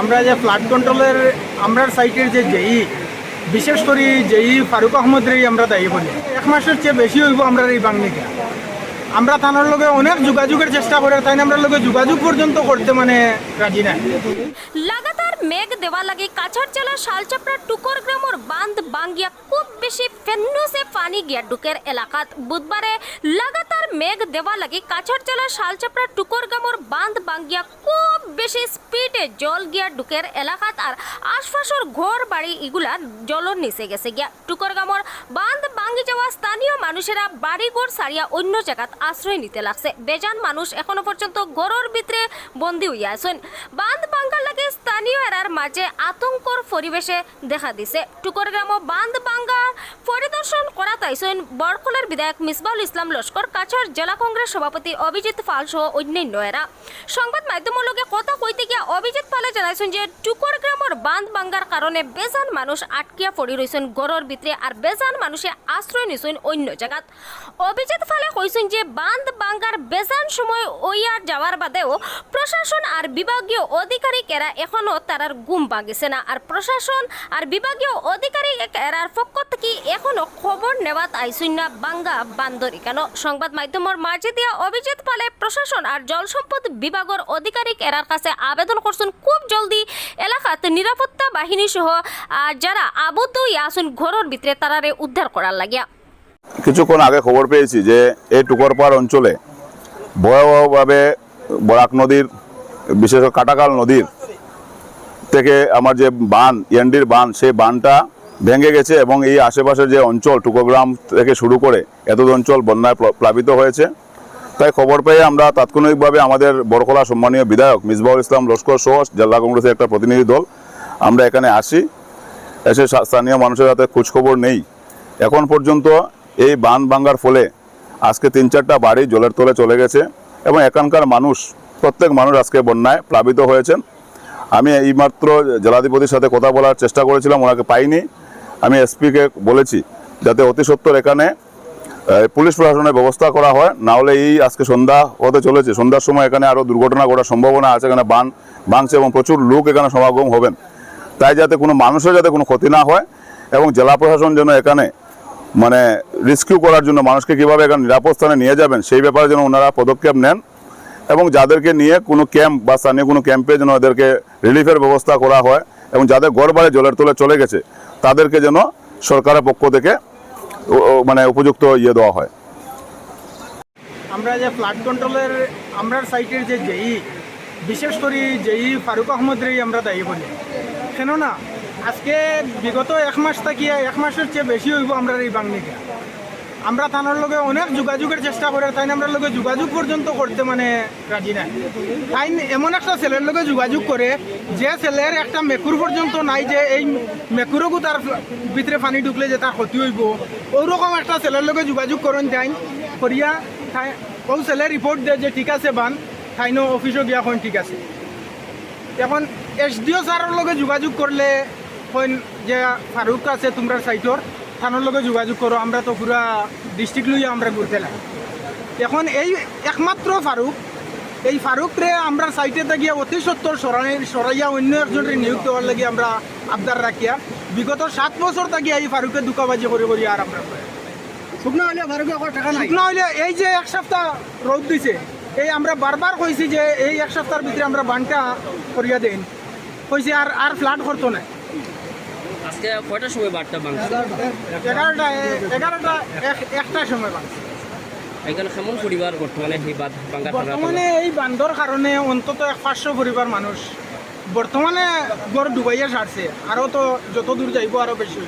আমরা যে ফ্লাড কন্ট্রোলের আমরা সাইটের যে জেই, বিশেষ করে জেই ফারুক আহমদরেই আমরা দায়ী বলি। এক মাসের চেয়ে বেশি হইব আমরা এই বাংলিকে। আমরা থানার লগে অনেক যোগাযোগের চেষ্টা করে, তাই আমরা লগে যোগাযোগ পর্যন্ত করতে মানে রাজি নাই। মেঘ দেওয়া লাগে। কাছাড় জেলার শালচাপড়া টুকর গ্রামর বাঁধ বাঙ্গিয়া খুব বেশি ফেন্নুসে পানি গিয়া ডুকের এলাকাত। বুধবারে লাগাতার মেঘ দেওয়া লাগে। কাছাড় জেলার শালচাপড়া টুকর গ্রামর বাঁধ বাঙ্গিয়া খুব বেশি স্পিডে জল গিয়া ডুকের এলাকাত আর আশপাশর ঘর বাড়ি এগুলা জলর নিচে গেছে গিয়া। টুকর গ্রামর বাঁধ ভাঙ্গি যাওয়া স্থানীয় মানুষেরা বাড়িঘর সারিয়া অন্য জায়গাত আশ্রয় নিতে লাগছে। বেজান মানুষ এখনও পর্যন্ত ঘরের ভিতরে বন্দি হইয়া আছেন। বাঁধ স্থানীয় এরার মাঝে আতঙ্কর পরিবেশে দেখা দিছে। টুকরগ্রাম বাঁধ ভাঙ্গা পরিদর্শন করা তাইছেন বরকলের বিধায়ক মিসবাউল ইসলাম লস্কর, কাছাড় জেলা কংগ্রেস সভাপতি অভিজিৎ পাল সহ অন্যান্য এরা। সংবাদ মাধ্যমের লগে কথা কইতে গিয়া অভিজিৎ পালে জানাইছেন যে টুকরগ্রামর বান্ধ ভাঙ্গার কারণে বেজান মানুষ আটকিয়া পড়ি রয়েছেন গড়ের ভিতরে আর বেজান মানুষে আশ্রয় নিছেন অন্য জায়গাত অভিজিৎ ফালে কইছেন যে বান্ধ ভাঙ্গার বেজান সময় ওইয়ার যাওয়ার বাদেও প্রশাসন আর বিভাগীয় আধিকারিক এরা এখনও তারার গুম ভাঙিছে না। আর প্রশাসন আর বিভাগীয় আধিকারিক এরার পক্ষ থেকে এখনও খবর নেওয়াত আইসুন না বাঙ্গা বান্দরি। কেন? সংবাদ মাধ্যমের মাঝে দিয়া অভিজিৎ পালে প্রশাসন আর জল সম্পদ বিভাগের আধিকারিক এরার কাছে আবেদন করছেন খুব জলদি এলাকাত নিরাপত্তা বাহিনী সহ আহ, যারা আবদ্ধ আসুন ঘরের ভিতরে তারারে উদ্ধার করার লাগিয়া। কিছুক্ষণ আগে খবর পেয়েছি যে এই টুকরপাড় অঞ্চলে ভয়াবহভাবে বরাক নদীর বিশেষ কাটাকাল নদীর থেকে আমার যে বান ইয়ান্ডির বান সেই বানটা ভেঙে গেছে এবং এই আশেপাশের যে অঞ্চল, টুকোগ্রাম থেকে শুরু করে এত অঞ্চল বন্যায় প্ল- প্লাবিত হয়েছে। তাই খবর পেয়ে আমরা তাৎক্ষণিকভাবে আমাদের বরকলা সম্মানীয় বিধায়ক মিসবাউল ইসলাম লস্কর সহ জেলা কংগ্রেসের একটা প্রতিনিধি দল, আমরা এখানে আসি। এসে স্থানীয় মানুষের হাতে খোঁজখবর নেই। এখন পর্যন্ত এই বান ভাঙ্গার ফলে আজকে তিন চারটা বাড়ি জলের তলে চলে গেছে এবং এখানকার মানুষ, প্রত্যেক মানুষ আজকে বন্যায় প্লাবিত হয়েছেন। আমি এইমাত্র জেলাধিপতির সাথে কথা বলার চেষ্টা করেছিলাম, ওনাকে পাইনি। আমি এসপিকে বলেছি যাতে অতি সত্বর এখানে পুলিশ প্রশাসনের ব্যবস্থা করা হয়, না হলে এই আজকে সন্ধ্যা হতে চলেছে। সন্ধ্যার সময় এখানে আরও দুর্ঘটনা ঘটার সম্ভাবনা আছে, এখানে বান ভাঙছে এবং প্রচুর লোক এখানে সমাগম হবেন। তাই যাতে কোনো মানুষের যাতে কোনো ক্ষতি না হয় এবং জেলা প্রশাসন যেন এখানে মানে রেস্কিউ করার জন্য মানুষকে কীভাবে এখানে নিরাপদ স্থানে নিয়ে যাবেন, সেই ব্যাপারে যেন ওনারা পদক্ষেপ নেন। এবং যাদেরকে নিয়ে কোনো ক্যাম্প বা স্থানীয় কোনো ক্যাম্পে যেন এদেরকে রিলিফের ব্যবস্থা করা হয় এবং যাদের ঘর বাড়ি জলের তলে চলে গেছে, তাদেরকে যেন সরকারের পক্ষ থেকে মানে উপযুক্ত ইয়ে দেওয়া হয়। আমরা যে ফ্লাড কন্ট্রোলের আমরার সাইটের যে জেই, বিশেষ করে জেই ফারুক আহমদেরই আমরা দায়ী করি কেননা, আজকে বিগত এক মাস থাকিয়া এক মাসের চেয়ে বেশি হইব আমরা এই বাংলিকা। আমরা থানার লগে অনেক যোগাযোগের চেষ্টা করে, তাই আমরা লগে যোগাযোগ পর্যন্ত করতে মানে রাজি নাই। তাই এমন একটা ছেলের লগে যোগাযোগ করে, যে ছেলের একটা মেকুর পর্যন্ত নাই যে এই মেকুরকও তার ভিতরে পানি ঢুকলে যে তার ক্ষতি হইব, ওরকম একটা ছেলের লগে যোগাযোগ করেন তাই। করিয়া তাই, ও ছেলে রিপোর্ট দেয় যে ঠিক আছে বান তাইনো অফিসও গিয়া এখন ঠিক আছে। এখন এসডিও স্যারের লগে যোগাযোগ করলে কইন যে ফারুক আছে তোমরা সাইটর থানার লগে যোগাযোগ করো আমরা তো পুরা ডিস্ট্রিক্ট লইয়া আমরা ঘুরতে লাগে এখন এই একমাত্র ফারুক এই ফারুকরে আমরা সাইটে গিয়া অতি সত্তর সরাই সরাইয়া অন্য একজনের নিয়োগ দেওয়ার লাগে আমরা আবদার রাখিয়া বিগত সাত বছর থাকি এই ফারুকের দুকাবাজি করে করি আর আমরা শুকনো ভারকে কোনো টাকা নাই? শুকনো হইলে এই যে এক সপ্তাহ রোদ দিছে এই আমরা বারবার কইছি যে এই এক সপ্তাহের ভিতরে আমরা বানটা করিয়া দেন। কইছি আর আর ফ্লাড করতো না আজকে কয়টার সময় বারটা মাংস এগারোটা এগারোটা একটার সময় বান এখানে কেমন পরিবার বর্তমানে সেই বাদ বাঙ্গা বর্তমানে এই বান্ধর কারণে অন্তত এক পাঁচশো পরিবার মানুষ বর্তমানে গড় ডুবাইয়া সারছে। আরও তো যত দূর যাইব আরও বেশি।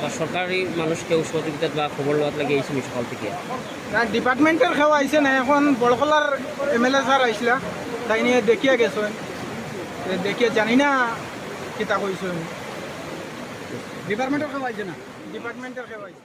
বা সরকারি মানুষ সহযোগিতা বা খবর লওয়াত লাগে এই সকাল থেকে? আর ডিপার্টমেন্টের খেওয়া আইছে না এখন বড়কলার এম এল এ স্যার আইসলা তাই নিয়ে দেখিয়া গেছেন। দেখিয়ে জানি না কিতা কইছেন। ডিপার্টমেন্টের খাওয়াইছে না? ডিপার্টমেন্টের খেওয়া আইছে